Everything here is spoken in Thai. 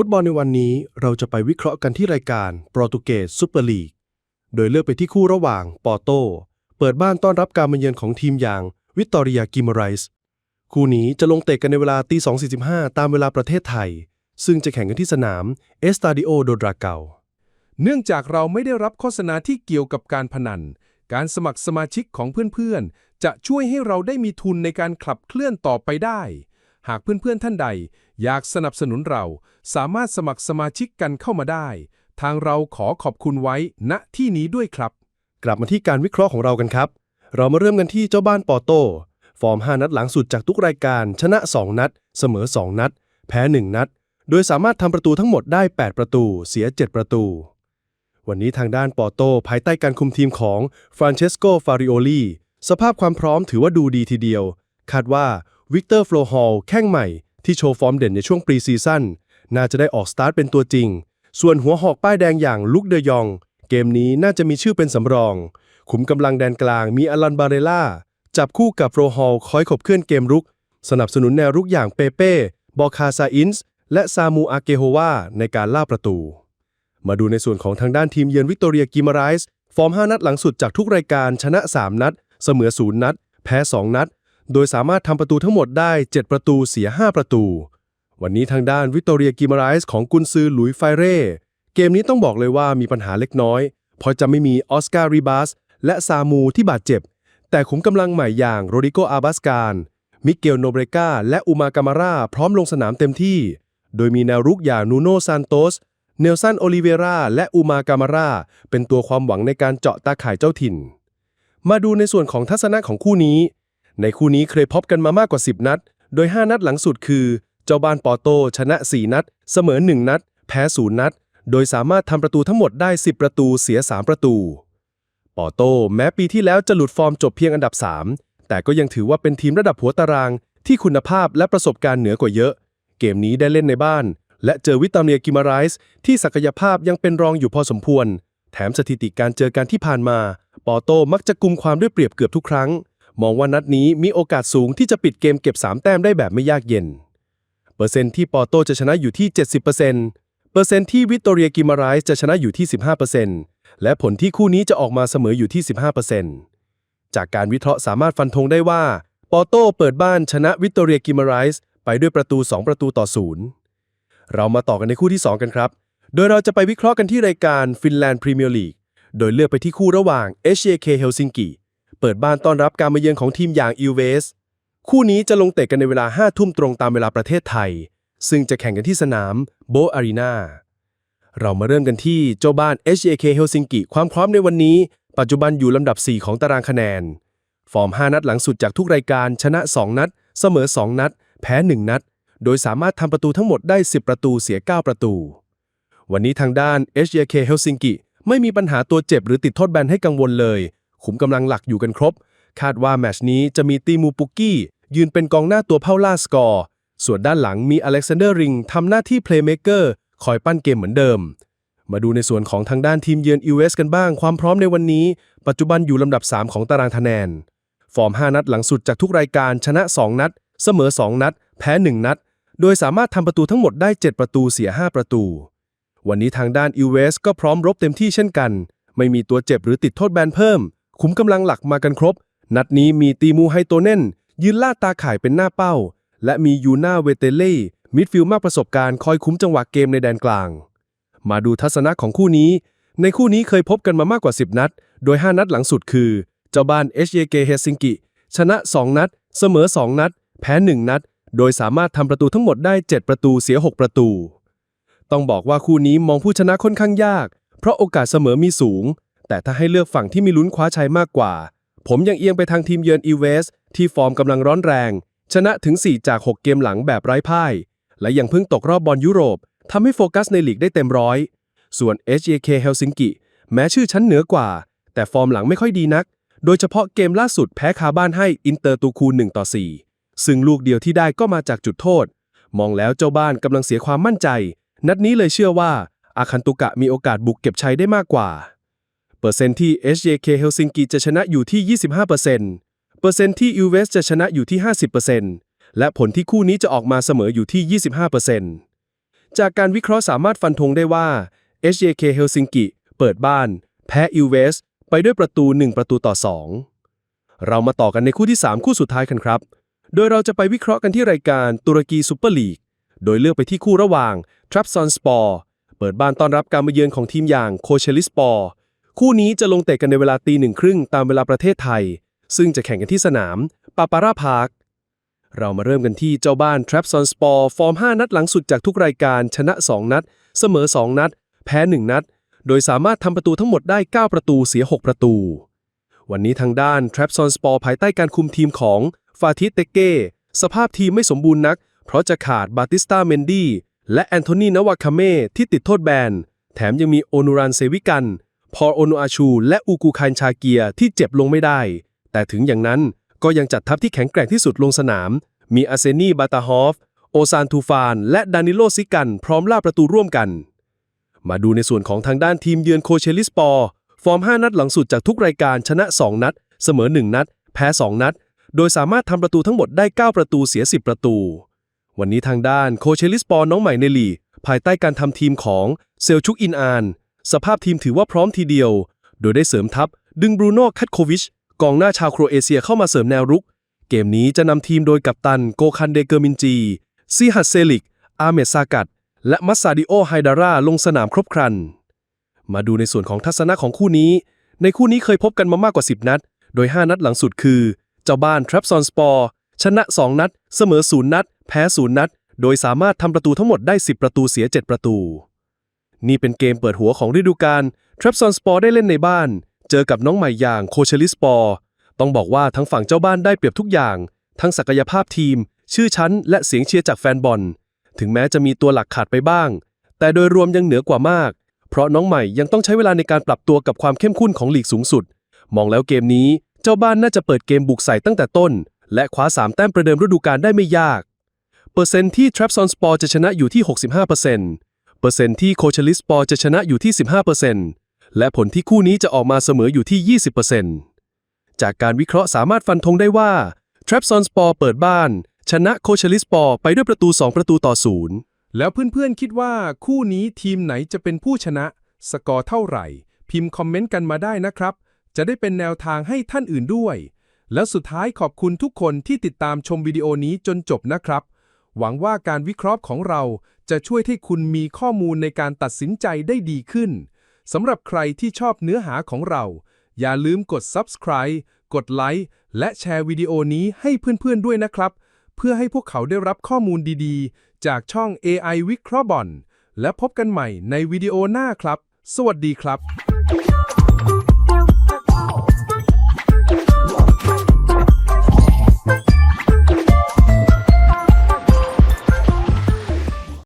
ฟุตบอลในวันนี้เราจะไปวิเคราะห์กันที่รายการโปรตุเกสซูเปอร์ลีก โดยเลือกไปที่คู่ระหว่างปอร์โตเปิดบ้านต้อนรับการมาเยือนของทีมอย่างวิตตอริยากิมไรส์คู่นี้จะลงเตะกันในเวลาตี2.45 ตามเวลาประเทศไทย ซึ่งจะแข่งกันที่สนามเอสตาดิโอโดดราเกาเนื่องจากเราไม่ได้รับโฆษณาที่เกี่ยวกับการพนัน การสมัครสมาชิกของเพื่อนๆ จะช่วยให้เราได้มีทุนในการขับเคลื่อนต่อไปได้ หากเพื่อนๆท่านใด อยากสนับสนุนเรา สามารถสมัครสมาชิกกันเข้ามาได้ ทางเราขอขอบคุณไว้ณที่นี้ด้วยครับ กลับมาที่การวิเคราะห์ของเรากันครับ เรามาเริ่มกันที่เจ้าบ้านปอร์โตฟอร์ม 5 นัดหลังสุดจากทุกรายการ ชนะ 2 นัด เสมอ 2 นัด แพ้ 1 นัด โดยสามารถทำประตูทั้งหมดได้ 8 ประตู เสีย 7 ประตู วันนี้ทางด้านปอร์โตภายใต้การคุมทีมของฟรานเชสโกฟาริโอลีสภาพความพร้อมถือว่าดูดีทีเดียว คาดว่า วิกเตอร์ฟลอฮอลแข้งใหม่ที่โชว์ฟอร์มเด่นในช่วงปรีซีซั่นน่าจะได้ออกสตาร์ทเป็นตัวจริง ส่วนหัวหอกป้ายแดงอย่างลุกเดยอง เกมนี้น่าจะมีชื่อเป็นสำรอง ขุมกำลังแดนกลางมีอลันบาเรล่า จับคู่กับโฟลฮอลคอยขบเคลื่อนเกมรุก สนับสนุนแนวรุกอย่างเปเป้ บอคาซาอินส์ และซามูอาเกโฮวาในการล่าประตู มาดูในส่วนของทางด้านทีมเยือนวิกตอเรียกิมาไรส์ฟอร์ม 5 นัดหลังสุดจากทุกรายการชนะ 3 นัด เสมอ 0 นัด แพ้ 2 นัด โดยสามารถทำประตูทั้งหมดได้ 7 ประตูเสีย 5 ประตู วันนี้ทางด้านวิกตอเรียกิมาไรส์ของกุนซือหลุยไฟเร่ เกมนี้ต้องบอกเลยว่ามีปัญหาเล็กน้อย เพราะจะไม่มีออสการ์ริบาสและซามูที่บาดเจ็บ แต่ขุมกำลังใหม่อย่างโรดิโกอาบาสการ มิเกลโนเบรกาและอุมากามาร่าพร้อมลงสนามเต็มที่ โดยมีแนวรุกอย่างนูโนซานโตส เนลสันโอลิเวราและอุมากามาร่าเป็นตัวความหวังในการเจาะตาข่ายเจ้าถิ่น มาดูในส่วนของทัศนะของคู่นี้ ในคู่นี้เคยพบกันมามากกว่า 10 นัด โดย 5 นัดหลังสุดคือ เจ้าบ้านปอโตชนะ 4 นัด เสมอ 1 นัด แพ้0นัด โดยสามารถทำประตูทั้งหมดได้ 10 ประตูเสีย 3 ประตู ปอโตแม้ปีที่แล้วจะหลุดฟอร์มจบเพียงอันดับ 3 แต่ก็ยังถือว่าเป็นทีมระดับหัวตาราง ที่คุณภาพและประสบการณ์เหนือกว่าเยอะ เกมนี้ได้เล่นในบ้าน และเจอวิตาเนียกิมาไรส์ที่ศักยภาพยังเป็นรองอยู่พอสมควร แถมสถิติการเจอกันที่ผ่านมา ปอโตมักจะกุมความด้วยเปรียบเกือบทุกครั้ง มองว่านัดนี้มีโอกาสสูงที่จะปิดเกมเก็บ 3 แต้มได้แบบไม่ยากเย็น เปอร์เซ็นต์ที่ปอโตจะชนะอยู่ที่ 70%เปอร์เซ็นต์ที่วิตตอเรียกิมารส์จะชนะอยู่ที่ 15%และผลที่คู่นี้จะออกมาเสมออยู่ที่ 15%จากการวิเคราะห์สามารถฟันธงได้ว่าปอโตเปิดบ้านชนะวิตตอเรียกิมารส์ไปด้วยประตู 2 ประตูต่อศูนย์เรามาต่อกันในคู่ที่ 2 กันครับ โดยเราจะไปวิเคราะห์กันที่รายการฟินแลนด์พรีเมียร์ลีกโดยเลือกไปที่คู่ระหว่าง HJK เฮลซิงกิ เปิดบ้านต้อนรับการมาเยือนของทีมอย่างอิลเวส คู่นี้จะลงเตะกันในเวลา5ทุ่มตรงตามเวลาประเทศไทย ซึ่งจะแข่งกันที่สนามโบอารีนาเรามาเริ่มกันที่เจ้าบ้าน HJK เฮลซิงกิความพร้อมในวันนี้ ปัจจุบันอยู่ลำดับ 4 ของตารางคะแนน ฟอร์ม 5 นัดหลังสุดจากทุกรายการ ชนะ 2 นัด เสมอ 2 นัด แพ้ 1 นัด โดยสามารถทำประตูทั้งหมดได้ 10 ประตูเสีย 9 ประตู วันนี้ทางด้าน HJK เฮลซิงกิไม่มีปัญหาตัวเจ็บหรือติดโทษแบนให้กังวลเลย ขุมกำลังหลักอยู่กันครบ คาดว่าแมชนี้จะมีตีมูปุกกี้ ยืนเป็นกองหน้าตัวเป้าล่าสกอร์ ส่วนด้านหลังมีอเล็กซานเดอร์ริงทำหน้าที่เพลย์เมเกอร์คอยปั้นเกมเหมือนเดิม มาดูในส่วนของทางด้านทีมเยือน US กันบ้าง ความพร้อมในวันนี้ ปัจจุบันอยู่ลำดับ 3 ของตารางคะแนน ฟอร์ม 5 นัดหลังสุดจากทุกรายการชนะ 2 นัด เสมอ 2 นัด แพ้ 1 นัด โดยสามารถทำประตูทั้งหมดได้ 7 ประตูเสีย 5 ประตู วันนี้ทางด้าน US ก็พร้อมรบเต็มที่เช่นกัน ไม่มีตัวเจ็บหรือติดโทษแบนเพิ่ม ขุมกำลังหลักมากันครบ นัดนี้มีตีมูไฮโตเน่น ยืนล่าตาข่ายเป็นหน้าเป้า และมียูนาเวเตเล่มิดฟิลด์มากประสบการณ์คอยคุ้มจังหวะเกมในแดนกลาง มาดูทัศนะของคู่นี้ ในคู่นี้เคยพบกันมามากกว่า 10 นัด โดย 5 นัดหลังสุดคือ เจ้าบ้าน HJK เกะเฮซิงกิ ชนะ 2 นัด เสมอ 2 นัด แพ้ 1 นัด โดยสามารถทำประตูทั้งหมดได้ 7 ประตูเสีย 6 ประตู ต้องบอกว่าคู่นี้มองผู้ชนะค่อนข้างยาก เพราะโอกาสเสมอมีสูง แต่ถ้าให้เลือกฝั่งที่มีลุ้นคว้าชัยมากกว่า ผมยังเอียงไปทางทีมเยือนอีเวสที่ฟอร์มกำลังร้อนแรง ชนะถึง 4 จาก 6 เกมหลังแบบไร้พ่าย และยังเพิ่งตกรอบบอลยุโรปทำให้โฟกัสในลีกได้เต็มร้อย ส่วน HJK Helsinki แม้ชื่อชั้นเหนือกว่า แต่ฟอร์มหลังไม่ค่อยดีนัก โดยเฉพาะเกมล่าสุดแพ้คาบ้านให้อินเตอร์ตูคู1ต่อ4ซึ่งลูกเดียวที่ได้ก็มาจากจุดโทษ มองแล้วเจ้าบ้านกำลังเสียความมั่นใจ นัดนี้เลยเชื่อว่าอาคันตุกะมีโอกาสบุกเก็บชัยได้มากกว่า เปอร์เซ็นต์ที่ HJK Helsinki จะชนะอยู่ที่ 25%เปอร์เซ็นต์ที่ UVS จะชนะอยู่ที่ 50%และผลที่คู่นี้จะออกมาเสมออยู่ที่ 25%จากการวิเคราะห์สามารถฟันธงได้ว่า HJK Helsinki เปิดบ้าน แพ้ UVS ไปด้วยประตู 1 ประตูต่อ 2 เรามาต่อกันในคู่ที่ 3 คู่สุดท้ายกันครับ โดยเราจะไปวิเคราะห์กันที่รายการตุรกีซูเปอร์ลีก โดยเลือกไปที่คู่ระหว่าง t r a p s o n s p o r เปิดบ้านต้อนรับการมาเยือนของทีมอย่างโคเชลิสปอร์ คู่นี้จะลงเตะกันในเวลาตีหนึ่งครึ่งตามเวลาประเทศไทย ซึ่งจะแข่งกันที่สนามปาปาราพาร์คเรามาเริ่มกันที่เจ้าบ้าน t r a p s o n s p o r ฟอร์ม 5 นัดหลังสุดจากทุกรายการ ชนะ 2 นัด เสมอ 2 นัด แพ้ 1 นัด โดยสามารถทำประตูทั้งหมดได้ 9 ประตูเสีย 6 ประตู วันนี้ทางด้าน t r a p s o n s p o r ภายใต้การคุมทีมของฟาทิสเตเก้สภาพทีมไม่สมบูรณ์นัก เพราะจะขาดบาติสตาเมนดี้และแอนโทนีนวาคาเม่ที่ติดโทษแบน แถมยังมีโอนูรันเซวิกัน พอโอนูอาชู และอูกูคันชาเกียที่เจ็บลงไม่ได้ แต่ถึงอย่างนั้นก็ยังจัดทัพที่แข็งแกร่งที่สุดลงสนาม มีอาเซนีบาตาฮอฟ โอซานทูฟาน และดานิโลซิกัน พร้อมล่าประตูร่วมกัน มาดูในส่วนของทางด้านทีมเยือนโคเชลิสปอร์ ฟอร์ม 5 นัดหลังสุดจากทุกรายการชนะ 2 นัด เสมอ 1 นัด แพ้ 2 นัด โดยสามารถทำประตูทั้งหมดได้ 9 ประตูเสีย 10 ประตู วันนี้ทางด้านโคเชลิสปอร์น้องใหม่ในลีกภายใต้การทำทีมของเซลชุกอินอาน สภาพทีมถือว่าพร้อมทีเดียว โดยได้เสริมทัพ ดึงบรูโน่คัตโควิช กองหน้าชาวโครเอเชียเข้ามาเสริมแนวรุก เกมนี้จะนำทีมโดยกัปตันโกคันเดเกอร์มินจี ซีฮัตเซลิก อาเมซากัด และมัสซาดิโอไฮดาร่าลงสนามครบครัน มาดูในส่วนของทัศนะของคู่นี้ ในคู่นี้เคยพบกันมามากกว่า 10 นัด โดย 5 นัดหลังสุดคือ เจ้าบ้านทรัพซอนสปอร์ชนะ 2 นัด เสมอ 0 นัด แพ้ 0 นัด โดยสามารถทำประตูทั้งหมดได้ 10 ประตูเสีย 7 ประตู นี่เป็นเกมเปิดหัวของฤดูกาลทรัพซอนสปอร์ได้เล่นในบ้าน เจอกับน้องใหม่อย่างโคเชลิสปอร์ต้องบอกว่าทั้งฝั่งเจ้าบ้านได้เปรียบทุกอย่าง ทั้งศักยภาพทีม ชื่อชั้น และเสียงเชียร์จากแฟนบอล ถึงแม้จะมีตัวหลักขาดไปบ้าง แต่โดยรวมยังเหนือกว่ามาก เพราะน้องใหม่ยังต้องใช้เวลาในการปรับตัวกับความเข้มข้นของลีกสูงสุด มองแล้วเกมนี้เจ้าบ้านน่าจะเปิดเกมบุกใส่ตั้งแต่ต้น และคว้า3แต้มประเดิมฤดูกาลได้ไม่ยาก เปอร์เซ็นต์ที่ t r a p s o n Sport จะชนะอยู่ที่ 65%เปอร์เซ็นต์ที่ c o a c h e l i s Sport จะชนะอยู่ที่ 15%และผลที่คู่นี้จะออกมาเสมออยู่ที่ 20%จากการวิเคราะห์สามารถฟันธงได้ว่า t r a p s o n Sport เปิดบ้าน ชนะ c o a c h e l i s Sport ไปด้วยประตู 2 ประตูต่อศูนย์แล้วเพื่อนๆคิดว่าคู่นี้ทีมไหนจะเป็นผู้ชนะ สกอร์เท่าไหร่ พิมพ์คอมเมนต์กันมาได้นะครับ จะได้เป็นแนวทางให้ท่านอื่นด้วย แล้วสุดท้ายขอบคุณทุกคนที่ติดตามชมวิดีโอนี้จนจบนะครับ หวังว่าการวิเคราะห์ของเราจะช่วยให้คุณมีข้อมูลในการตัดสินใจได้ดีขึ้น สำหรับใครที่ชอบเนื้อหาของเรา อย่าลืมกด subscribe กดไลค์และแชร์วิดีโอนี้ให้เพื่อนๆด้วยนะครับ เพื่อให้พวกเขาได้รับข้อมูลดีๆ จากช่อง AI วิเคราะห์บอลและพบกันใหม่ในวิดีโอหน้าครับ สวัสดีครับ